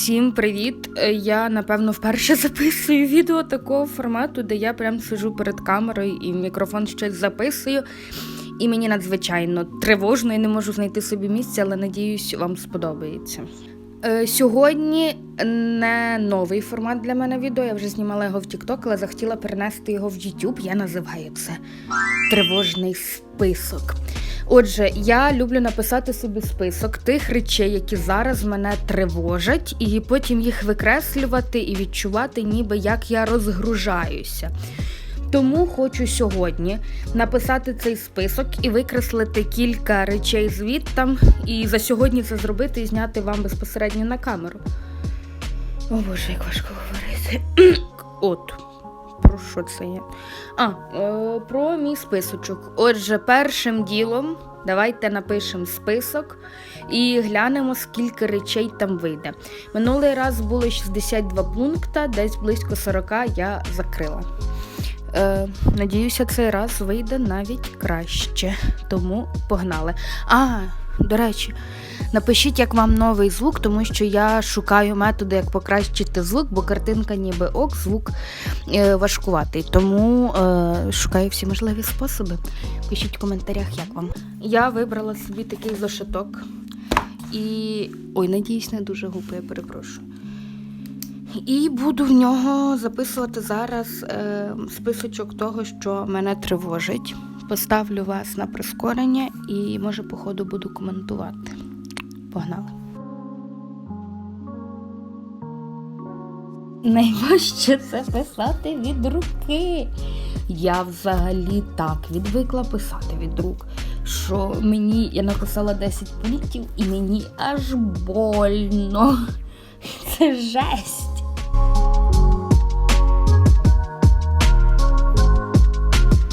Всім привіт! Е, Я напевно вперше записую відео такого формату, де я прям сижу перед камерою і мікрофон щось записую. І мені надзвичайно тривожно і не можу знайти собі місця, але надіюсь, вам сподобається. Е, Сьогодні не новий формат для мене відео. Я вже знімала його в TikTok, але захотіла перенести його в YouTube. Я називаю це тривожний список. Отже, я люблю написати собі список тих речей, які зараз мене тривожать, і потім їх викреслювати і відчувати, ніби як я розгружаюся. Тому хочу сьогодні написати цей список і викреслити кілька речей звідтам, і за сьогодні це зробити і зняти вам безпосередньо на камеру. О Боже, як важко говорити. От. Про що це є? А, е, про мій списочок. Отже, першим ділом давайте напишемо список і глянемо, скільки речей там вийде. Минулий раз було 62 пункта, десь близько 40 я закрила. Е, надіюся, цей раз вийде навіть краще. Тому погнали. А, до речі, напишіть, як вам новий звук, тому що я шукаю методи, як покращити звук, бо картинка ніби ок, звук е, важкуватий. Тому е, шукаю всі можливі способи. Пишіть в коментарях, як вам. Я вибрала собі такий зошиток. І. Ой, надіюсь, не дуже гупо, я перепрошую. І буду в нього записувати зараз е, списочок того, що мене тривожить. Поставлю вас на прискорення і, може, по ходу буду коментувати. Погнали. Найважче це писати від руки. Я взагалі так відвикла писати від рук, що мені я написала 10 пунктів і мені аж больно. Це жесть.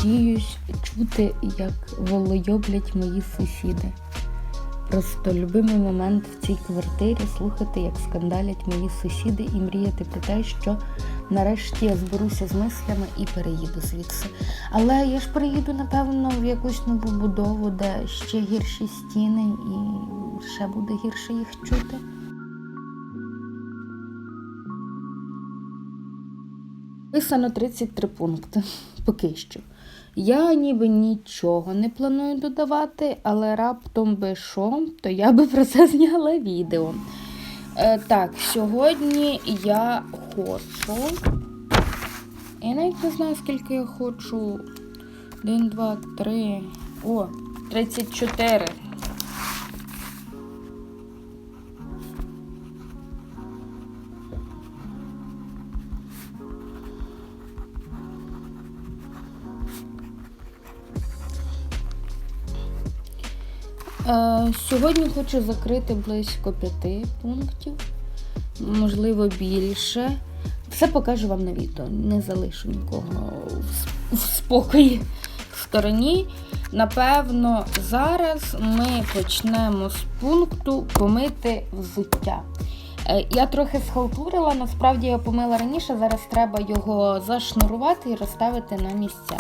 Надіюсь чути, як волойоблять мої сусіди. Просто любимий момент в цій квартирі слухати, як скандалять мої сусіди, і мріяти про те, що нарешті я зберуся з мислями і переїду звідси. Але я ж переїду, напевно, в якусь нову будову, де ще гірші стіни, і ще буде гірше їх чути. Писано 33 пункти поки що. Я ніби нічого не планую додавати, але раптом би що, то я би про це зняла відео. Е, так, сьогодні я хочу. Я навіть не знаю, скільки я хочу. 1, 2, 3. О, 34. Сьогодні хочу закрити близько п'яти пунктів, можливо, більше. Все покажу вам на відео. Не залишу нікого в- в спокої в стороні. Напевно, зараз ми почнемо з пункту помити взуття. Е, Я трохи схалтурила, насправді я помила раніше, зараз треба його зашнурувати і розставити на місця.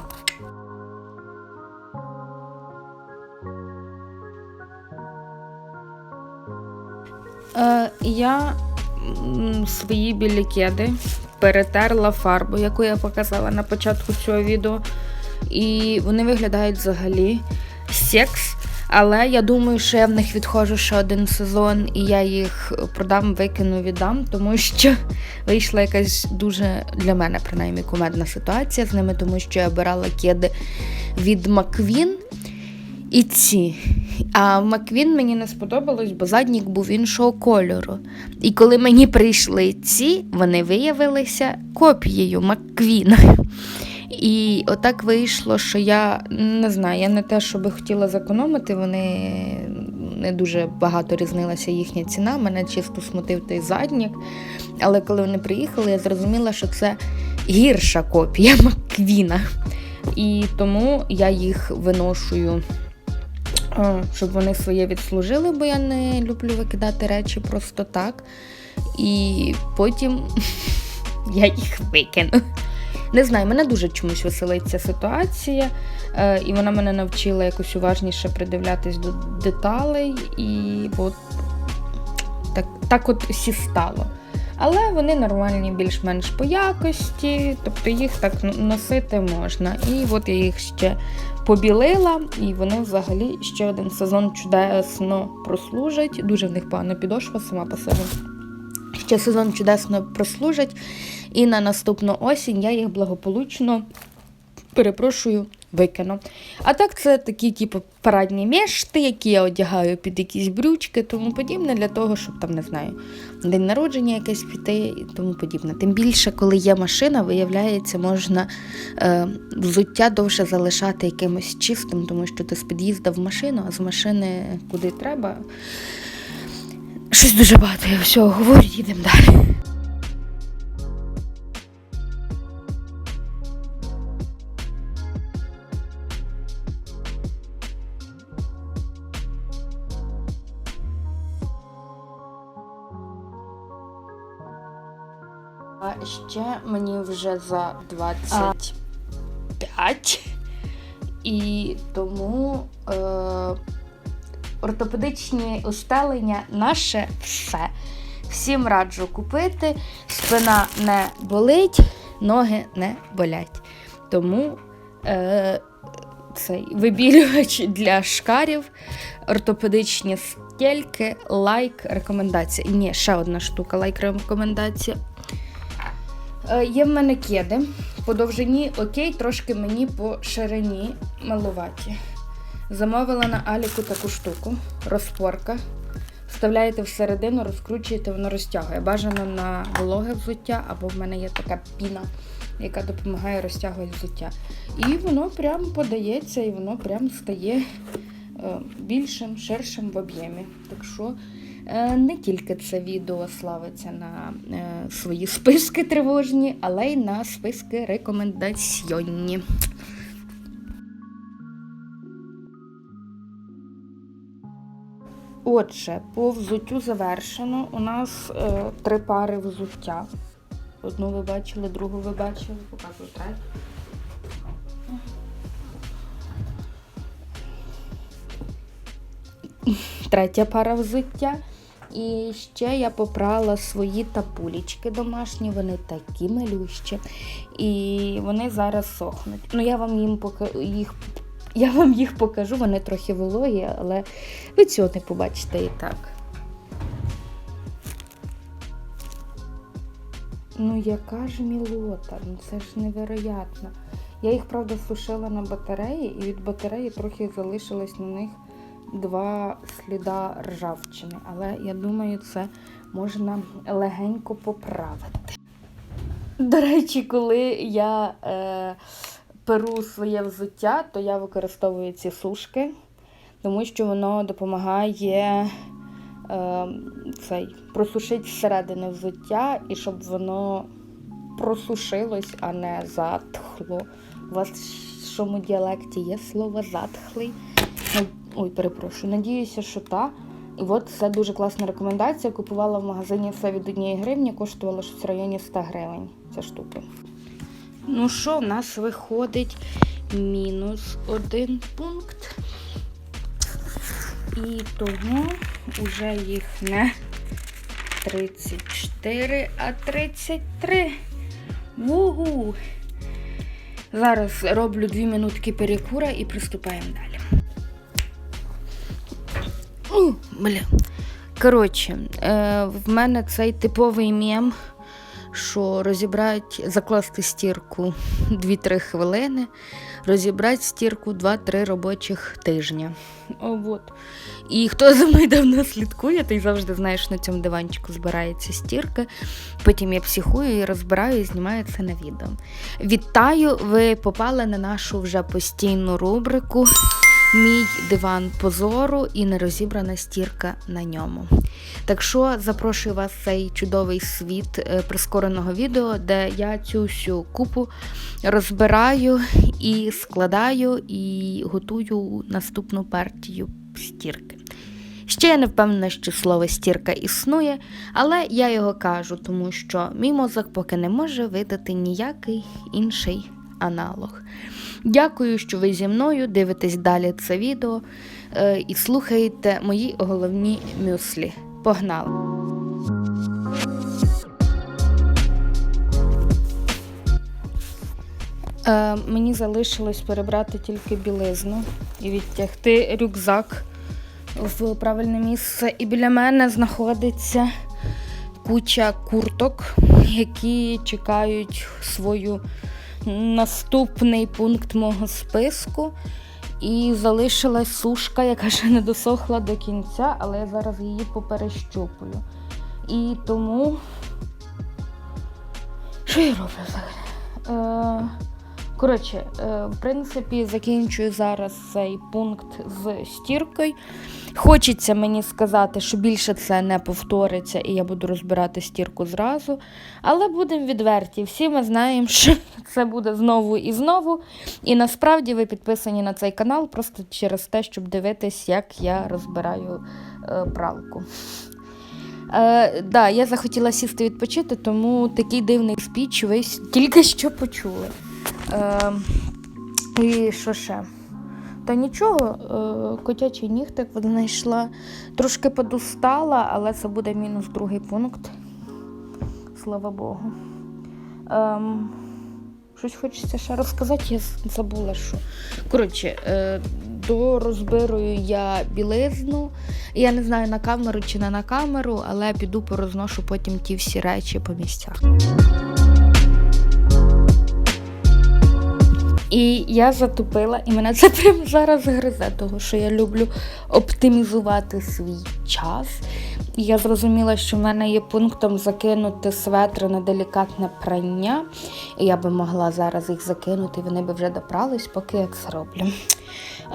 Е, я свої білі кеди перетерла фарбу, яку я показала на початку цього відео. І вони виглядають взагалі секс. Але я думаю, що я в них відходжу ще один сезон, і я їх продам, викину, віддам, тому що вийшла якась дуже для мене, принаймні, кумедна ситуація з ними, тому що я обирала кеди від Маквін і ці. А Маквін мені не сподобалось, бо заднік був іншого кольору. І коли мені прийшли ці, вони виявилися копією Маквіна. І отак вийшло, що я не знаю, я не те, що би хотіла зекономити, вони не дуже багато різнилася їхня ціна. Мене чисто смутив той заднік. Але коли вони приїхали, я зрозуміла, що це гірша копія Маквіна. І тому я їх виношую щоб вони своє відслужили, бо я не люблю викидати речі просто так. І потім я їх викину. Не знаю, мене дуже чомусь веселить ця ситуація, е, і вона мене навчила якось уважніше придивлятись до деталей. І от Так, так от всі стало. Але вони нормальні більш-менш по якості, тобто їх так носити можна. І от я їх ще побілила, і вони взагалі ще один сезон чудесно прослужать. Дуже в них погана підошва сама по себе. Ще сезон чудесно прослужать, і на наступну осінь я їх благополучно перепрошую. Викину. А так, це такі, типу, парадні мешти, які я одягаю під якісь брючки, тому подібне, для того, щоб там, не знаю, день народження якесь піти і тому подібне. Тим більше, коли є машина, виявляється, можна е, взуття довше залишати якимось чистим, тому що ти з під'їзду в машину, а з машини куди треба. Щось дуже багато я всього говорю, їдемо далі. А ще мені вже за 25. І тому е, ортопедичні устелення наше все. Всім раджу купити. Спина не болить, ноги не болять. Тому е, цей вибілювач для шкарів, ортопедичні стільки, лайк, рекомендація. Ні, ще одна штука, лайк рекомендація. Е, Є в мене кеди. По довжині окей, трошки мені по ширині малуваті. Замовила на Аліку таку штуку, розпорка. Вставляєте всередину, розкручуєте, воно розтягує. Бажано на вологе взуття, або в мене є така піна, яка допомагає розтягувати взуття. І воно прям подається, і воно прям стає е, більшим, ширшим в об'ємі. Так що Не тільки це відео славиться на е, свої списки тривожні, але й на списки рекомендаційні. Отже, по взуттю завершено. У нас е, три пари взуття. Одну ви бачили, другу ви бачили, показую третю. Третя пара взуття. І ще я попрала свої тапулічки домашні, вони такі милющі. І вони зараз сохнуть. Ну, я вам їм пока... їх я вам їх покажу, вони трохи вологі, але ви цього не побачите і так. Ну, яка ж мілота, ну це ж невероятно. Я їх, правда, сушила на батареї, і від батареї трохи залишилось на них два сліда ржавчини. Але я думаю, це можна легенько поправити. До речі, коли я е, перу своє взуття, то я використовую ці сушки, тому що воно допомагає е, цей, просушити всередини взуття і щоб воно просушилось, а не затхло. У вас в чому діалекті є слово затхлий? Ой, перепрошую, надіюся, що та. І от це дуже класна рекомендація. Купувала в магазині все від 1 гривні, коштувало щось в районі 100 гривень. Ця штука. Ну що, в нас виходить мінус один пункт. І тому вже їх не 34, а 33. Вугу! Зараз роблю 2 минутки перекура і приступаємо далі. Бля. Коротше, е, в мене цей типовий мем, що розібрати, закласти стірку 2-3 хвилини, розібрати стірку 2-3 робочих тижня. О, от. І хто за мною давно слідкує, той завжди знає, що на цьому диванчику збирається стірка. Потім я психую і розбираю і знімаю це на відео. Вітаю! Ви попали на нашу вже постійну рубрику. Мій диван позору і нерозібрана стірка на ньому. Так що запрошую вас в цей чудовий світ е, прискореного відео, де я цю всю купу розбираю і складаю, і готую наступну партію стірки. Ще я не впевнена, що слово стірка існує, але я його кажу, тому що мій мозок поки не може видати ніякий інший аналог. Дякую, що ви зі мною дивитесь далі це відео е, і слухаєте мої головні мюслі. Погнали! Е, Мені залишилось перебрати тільки білизну і відтягти рюкзак в правильне місце. І біля мене знаходиться куча курток, які чекають свою наступний пункт мого списку. І залишилась сушка, яка ще не досохла до кінця, але я зараз її поперещупую. І тому. Що я роблю взагалі? Е, коротше, е, в принципі, закінчую зараз цей пункт з стіркою. Хочеться мені сказати, що більше це не повториться, і я буду розбирати стірку зразу. Але будемо відверті. Всі ми знаємо, що це буде знову і знову. І насправді ви підписані на цей канал просто через те, щоб дивитись, як я розбираю е, пралку. Е, да, я захотіла сісти відпочити, тому такий дивний спіч ви тільки що почули. Е, і що ще? Та нічого, е, котячий нігтик от знайшла. Трошки подустала, але це буде мінус другий пункт. Слава Богу. Ем, щось хочеться ще розказати, я забула, що. Коротше, е, дорозбирую я білизну. Я не знаю на камеру чи не на камеру, але піду порозношу потім ті всі речі по місцях. І я затупила, і мене це прямо зараз гризе, того що я люблю оптимізувати свій час. І я зрозуміла, що в мене є пунктом закинути светри на делікатне прання. І я би могла зараз їх закинути, вони би вже допрались, поки я це роблю.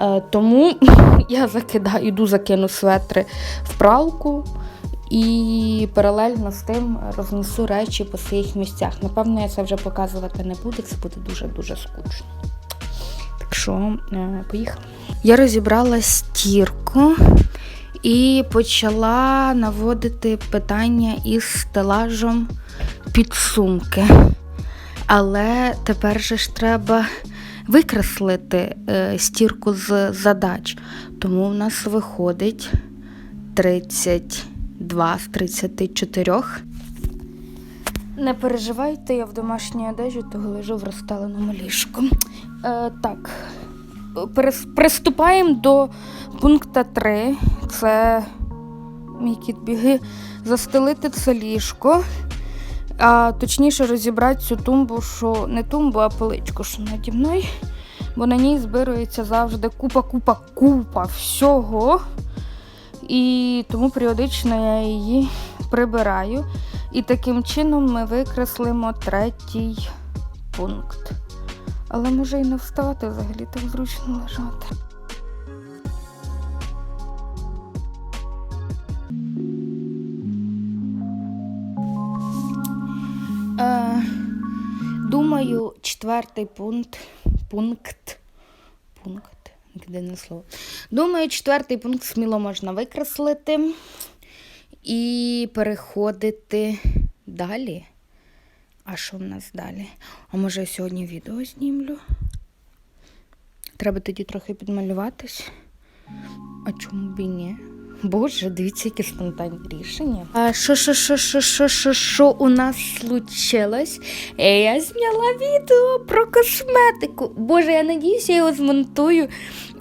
Е, тому я закидаю, йду закину светри в пралку. І паралельно з тим рознесу речі по своїх місцях. Напевно, я це вже показувати не буду, це буде дуже-дуже скучно. Так що, е, поїхали. Я розібрала стірку і почала наводити питання із стелажем підсумки. Але тепер же ж треба викреслити е, стірку з задач. Тому в нас виходить 32 з 34. Не переживайте, я в домашній одежі, того лежу в розстеленому ліжку. Е, так, приступаємо до пункту 3. Це мій кіт біги. Застелити це ліжко. А точніше розібрати цю тумбу, що не тумбу, а поличку, що наді мною. Бо на ній збирується завжди купа, купа, купа всього. І тому періодично я її прибираю. І таким чином ми викреслимо третій пункт. Але може і не вставати взагалі так зручно лежати. Е, думаю, четвертий пункт. Пункт. Пункт. Єдине слово. Думаю, четвертий пункт сміло можна викреслити і переходити далі. А що в нас далі? А може я сьогодні відео знімлю? Треба тоді трохи підмалюватись. А чому б і ні? Боже, дивіться, які спонтанні рішення. А що, що, що, що, що, що, що у нас случилось? Е, Я зняла відео про косметику. Боже, я надіюся, я його змонтую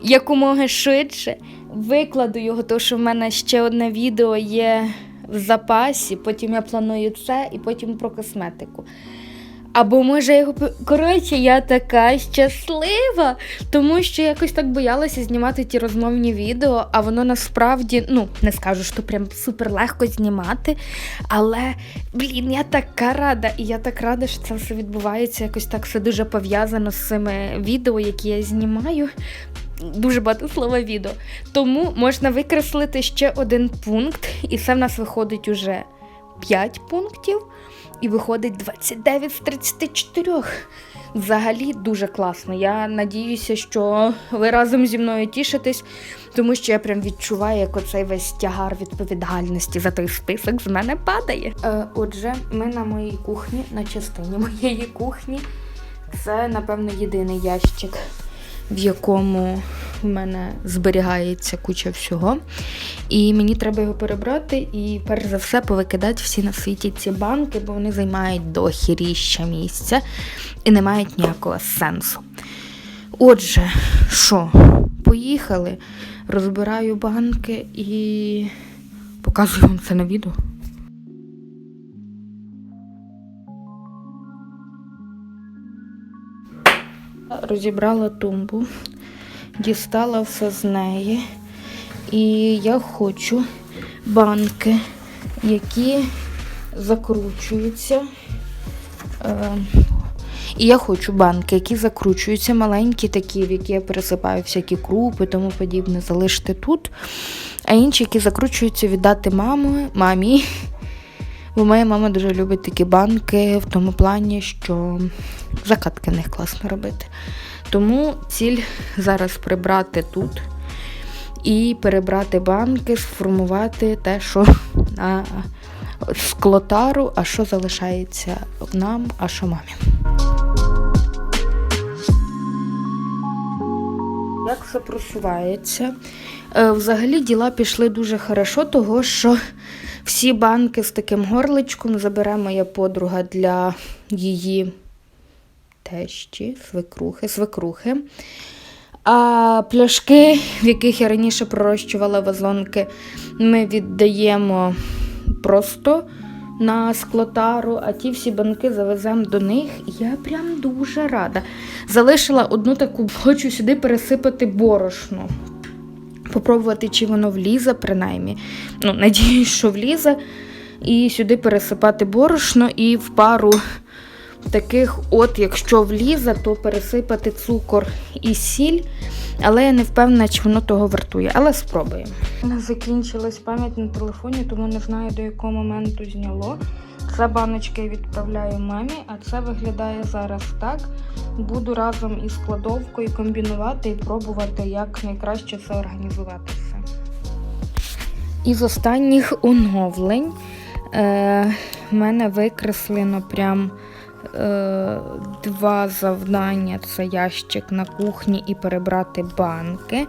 якомога швидше. Викладу його, тому що в мене ще одне відео є в запасі. Потім я планую це і потім про косметику. Або може його коротше, я така щаслива, тому що якось так боялася знімати ті розмовні відео, а воно насправді, ну не скажу, що прям супер легко знімати. Але блін, я така рада, і я так рада, що це все відбувається. Якось так все дуже пов'язано з цими відео, які я знімаю. Дуже багато слова відео. Тому можна викреслити ще один пункт, і це в нас виходить уже 5 пунктів і виходить 29 з 34. Взагалі дуже класно. Я надіюся, що ви разом зі мною тішитесь, тому що я прям відчуваю, як оцей весь тягар відповідальності за той список з мене падає. Е, отже, ми на моїй кухні, на частині моєї кухні. Це, напевно, єдиний ящик, в якому в мене зберігається куча всього. І мені треба його перебрати і перш за все повикидати всі на світі ці банки, бо вони займають дохіріща місця і не мають ніякого сенсу. Отже, що, поїхали, розбираю банки і показую вам це на відео. Розібрала тумбу, дістала все з неї. І я хочу банки, які закручуються. Е, і я хочу банки, які закручуються, маленькі такі, в які я пересипаю всякі крупи, тому подібне, залишити тут. А інші, які закручуються, віддати маму, мамі. Бо моя мама дуже любить такі банки в тому плані, що закатки в них класно робити. Тому ціль зараз прибрати тут і перебрати банки, сформувати те, що на склотару, а що залишається нам, а що мамі. Як це просувається? Е, Взагалі діла пішли дуже хорошо, того що всі банки з таким горличком забере моя подруга для її тещі, свекрухи, свекрухи. А пляшки, в яких я раніше пророщувала вазонки, ми віддаємо просто на склотару, а ті всі банки завеземо до них. Я прям дуже рада. Залишила одну таку, хочу сюди пересипати борошно. Попробувати, чи воно влізе, принаймні. Ну, надіюсь, що влізе. І сюди пересипати борошно і в пару таких, от, якщо влізе, то пересипати цукор і сіль. Але я не впевнена, чи воно того вартує. Але спробуємо. У нас закінчилась пам'ять на телефоні, тому не знаю, до якого моменту зняло. Це баночки відправляю мамі, а це виглядає зараз так. Буду разом із складовкою комбінувати і пробувати, як найкраще це організувати все. Із останніх оновлень е, мене викреслено прям е, два завдання: це ящик на кухні і перебрати банки.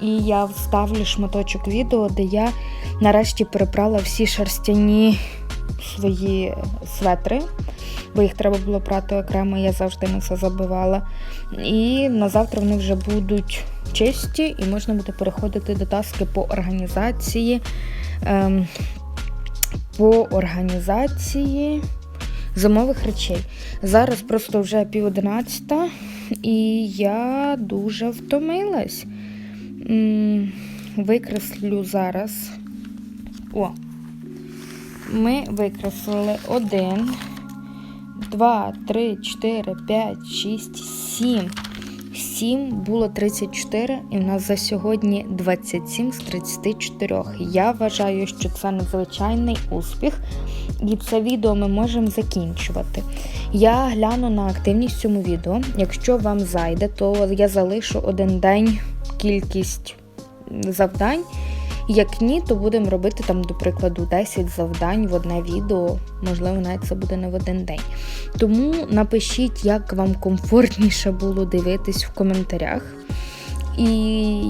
І я вставлю шматочок відео, де я нарешті перебрала всі шерстяні свої светри, бо їх треба було прати окремо, я завжди на це забивала. І на завтра вони вже будуть чисті, і можна буде переходити до таски по організації. Ем, по організації зимових речей. Зараз просто вже пів одинадцята, і я дуже втомилась. Викреслю зараз. О, ми викреслили один, два, три, чотири, п'ять, шість, сім. Сім було 34, і в нас за сьогодні 27 з 34. Я вважаю, що це надзвичайний успіх, і це відео ми можемо закінчувати. Я гляну на активність в цьому відео. Якщо вам зайде, то я залишу один день кількість завдань. Як ні, то будемо робити там, до прикладу, 10 завдань в одне відео. Можливо, навіть це буде не в один день. Тому напишіть, як вам комфортніше було дивитись в коментарях. І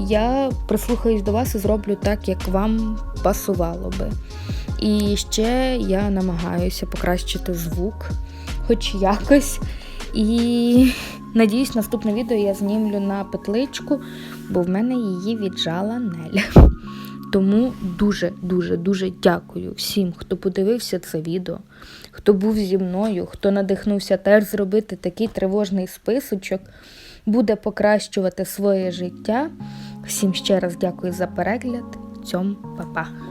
я прислухаюсь до вас і зроблю так, як вам пасувало би. І ще я намагаюся покращити звук, хоч якось. І надіюсь, наступне відео я знімлю на петличку, бо в мене її віджала Неля. Тому дуже-дуже дуже дякую всім, хто подивився це відео, хто був зі мною, хто надихнувся теж зробити такий тривожний списочок, буде покращувати своє життя. Всім ще раз дякую за перегляд. Цьом, па-па!